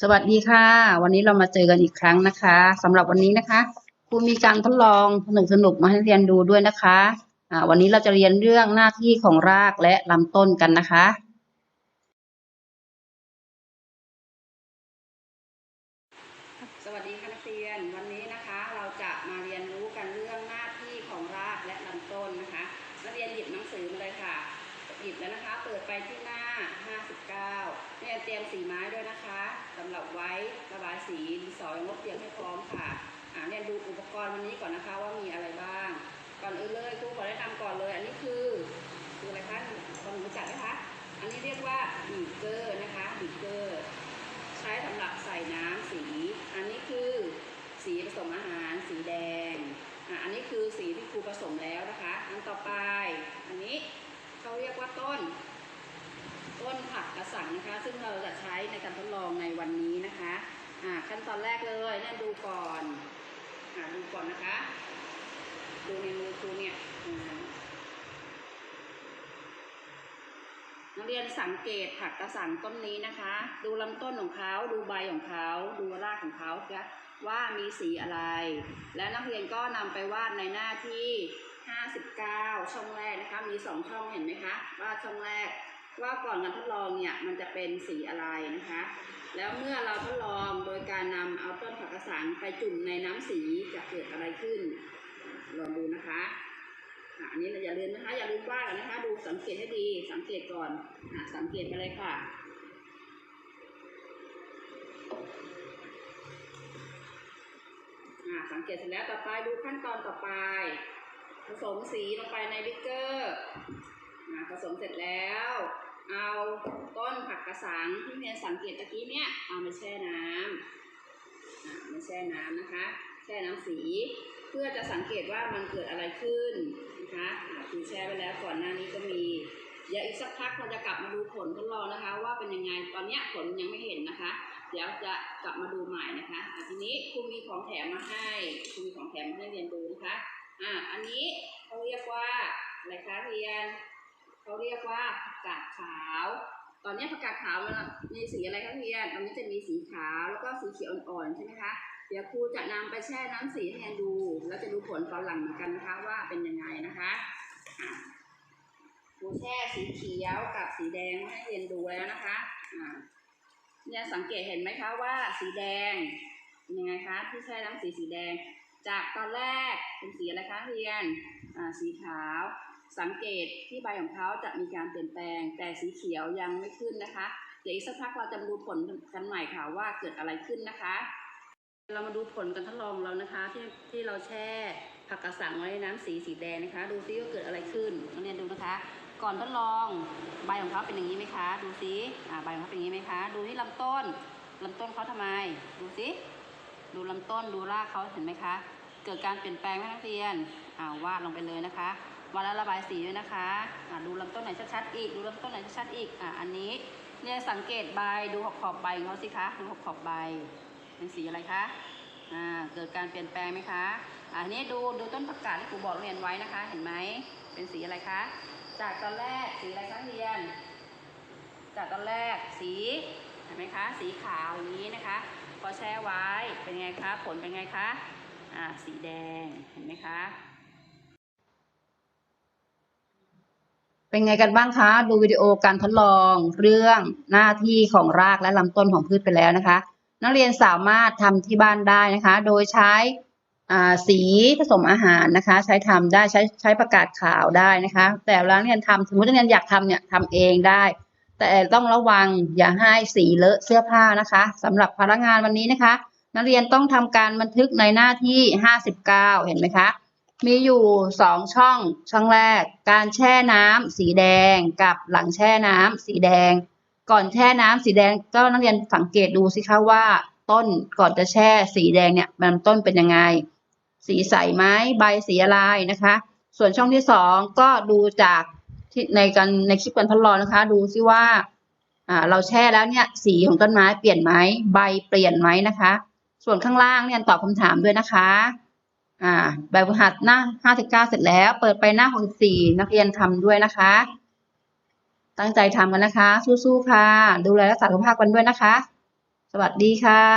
สวัสดีค่ะ วันนี้เรามาเจอกันอีกครั้งนะคะสำหรับวันนี้นะคะครูมีการทดลองสนุกสนุกมาให้เรียนดูด้วยนะคะวันนี้เราจะเรียนเรื่องหน้าที่ของรากและลำต้นกันนะคะ สวัสดีค่ะนักเรียนวันนี้นะคะเราจะมาเรียนรู้กันเรื่องหน้าที่ของรากและลำต้นนะคะนักเรียนหยิบหนังสือมาเลยค่ะ หยิบแล้วนะคะ เปิดไปที่หน้า 59เนี่ยเตรียมสีไม้ด้วยนะคะสำหรับไว้ระบายสีดินสอยงบเตรียมให้พร้อมค่ะอ่าเนี่ยดูอุปกรณ์วันนี้ก่อนนะคะว่ามีอะไรบ้าง ก่อนอื่นเลยครูขอแนะนำก่อนเลย อันนี้คือคืออะไรคะบางรู้จักไหมคะอันนี้เรียกว่าบีเกอร์นะคะบีเกอร์ ใช้สำหรับใส่น้ำสี อันนี้คือสีผสมอาหารสีแดง อะ อันนี้คือสีที่ครูผสมแล้วนะคะ อันต่อไป อันนี้เขาเรียกว่าต้น ต้นผักกระสัง นะคะ ซึ่งเราจะใช้ในการทดลองในวันนี้นะคะขั้นตอนแรกเลยเนี่ยดูก่อนอดูก่อนนะคะ ดูในมือครูเนี่ยนักเรียนสังเกตผักกระสังต้นนี้นะคะ ดูลำต้นของเขาดูใบของเขาดูรากของเขาจะว่ามีสีอะไร และนักเรียนก็นำไปวาดในหน้าที่ 59 ช่องแรกนะคะ มี 2 ช่องเห็นไหมคะวาดช่องแรก ว่าก่อนการทดลองเนี่ยมันจะเป็นสีอะไรนะคะ แล้วเมื่อเราทดลองโดยการนำเอาต้นผักกระสังไปจุ่มในน้ำสีจะเกิดอะไรขึ้น ลองดูนะคะอะอันนี้อย่าลืมนะคะ อย่าลืมว่ากันนะคะ ดูสังเกตให้ดีสังเกตก่อนอะสังเกตไปเลยค่ะอะสังเกตเสร็จแล้วต่อไปดูขั้นตอนต่อไป ผสมสีลงไปในบิ๊กเกอร์อะ ผสมเสร็จแล้ว เอาต้นผักกระสังที่เรียนสังเกตตะกี้เนี่ยเอามาแช่น้ำอะมาแช่น้ำนะคะ แช่น้ำสีเพื่อจะสังเกตว่ามันเกิดอะไรขึ้นนะคะอ่าคือแชร์ไปแล้วก่อนหน้านี้ก็มีเดี๋ยวอีกสักพักเราจะกลับมาดูผลทดลองนะคะ ว่าเป็นยังไงตอนเนี้ยผลยังไม่เห็นนะคะ เดี๋ยวจะกลับมาดูใหม่นะคะอะทีนี้ครูมีของแถมมาให้ครูมีของแถมมาให้เรียนดูนะคะอ่าอันนี้เขาเรียกว่าอะไรคะเรียน เขาเรียกว่าผักกาดขาว ตอนนี้ผักกาดขาวมันมีสีอะไรคะเรียนตอนนี้จะมีสีขาวแล้วก็สีเขียวอ่อนๆใช่ไหมคะ เดี๋ยวครูจะนำไปแช่น้ำสีให้เรียนดู แล้วจะดูผลตอนหลังเหมือนกันนะคะว่าเป็นยังไงนะคะครูแช่สีเขียวกับสีแดงให้เรียนดูแล้วนะคะเนี่ยสังเกตเห็นไหมคะว่าสีแดงเป็นยังไงคะที่แช่น้ำสีสีแดง จากตอนแรกเป็นสีอะไรคะเรียนอ่าสีขาว สังเกตที่ใบของเขาจะมีการเปลี่ยนแปลง แต่สีเขียวยังไม่ขึ้นนะคะ เดี๋ยวอีกสักพักเราจะมาดูผลกันใหม่ค่ะว่าเกิดอะไรขึ้นนะคะ เรามาดูผลการทดลองเรานะคะที่ที่เราแช่ผักกระสังไว้ในน้ำสีสีแดงนะคะ ดูซิว่าเกิดอะไรขึ้นนักเรียนดูนะคะ ก่อนทดลองใบของเขาเป็นอย่างนี้ไหมคะ ดูซิอ่าใบของเขาเป็นอย่างนี้ไหมคะ ดูที่ลำต้นลำต้นเขาทำไม ดูซิดูลำต้นดูรากเขาเห็นไหมคะ เกิดการเปลี่ยนแปลงไหมนักเรียนอ่าวาดลงไปเลยนะคะ วาดแล้วระบายสีด้วยนะคะอ่าดูลำต้นไหนชัดๆอีก ดูลำต้นไหนชัดๆอีกอ่าอันนี้เนี่ยสังเกตใบดูขอบขอบใบของเขาสิคะดูขอบขอบใบเป็นสีอะไรคะอ่าเกิดการเปลี่ยนแปลงไหมคะอะอันนี้ดูดูต้นประกาศที่ครูบอกเรียนไว้นะคะ เห็นไหมเป็นสีอะไรคะจากตอนแรกสีอะไรคะเรียน จากตอนแรกสีเห็นไหมคะ สีขาวอย่างนี้นะคะพอแช่ไว้เป็นไงคะผลเป็นไงคะอ่าสีแดงเห็นไหมคะ เป็นไงกันบ้างคะ ดูวิดีโอการทดลองเรื่องหน้าที่ของรากและลำต้นของพืชไปแล้วนะคะ นักเรียนสามารถทำที่บ้านได้นะคะ โดยใช้สีผสมอาหารนะคะ ใช้ทำได้ใช้ใช้ประกาศขาวได้นะคะ แต่เวลานักเรียนทำสมมตินักเรียนอยากทำเนี่ยทำเองได้ แต่ต้องระวังอย่าให้สีเลอะเสื้อผ้านะคะสำหรับพนักงานวันนี้นะคะ นักเรียนต้องทำการบันทึกในหน้าที่ 59 เห็นไหมคะ มีอยู่สองช่อง ช่องแรก การแช่น้ำสีแดงกับหลังแช่น้ำสีแดง ก่อนแช่น้ำสีแดงก็นักเรียนสังเกตดูสิคะว่าต้นก่อนจะแช่สีแดงเนี่ยมันต้นเป็นยังไง สีใสไหมใบสีอะไรนะคะ ส่วนช่องที่สองก็ดูจากที่ในการในคลิปการทดลองนะคะ ดูซิว่าอ่าเราแช่แล้วเนี่ยสีของต้นไม้เปลี่ยนไหมใบเปลี่ยนไหมนะคะ ส่วนข้างล่างเนี่ยตอบคำถามด้วยนะคะ อ่า แบบฝึกหัดหน้า59เสร็จแล้ว เปิดไปหน้า64นักเรียนทำด้วยนะคะ ตั้งใจทำกันนะคะ สู้ๆค่ะ ดูแลรักษาสุขภาพกันด้วยนะคะ สวัสดีค่ะ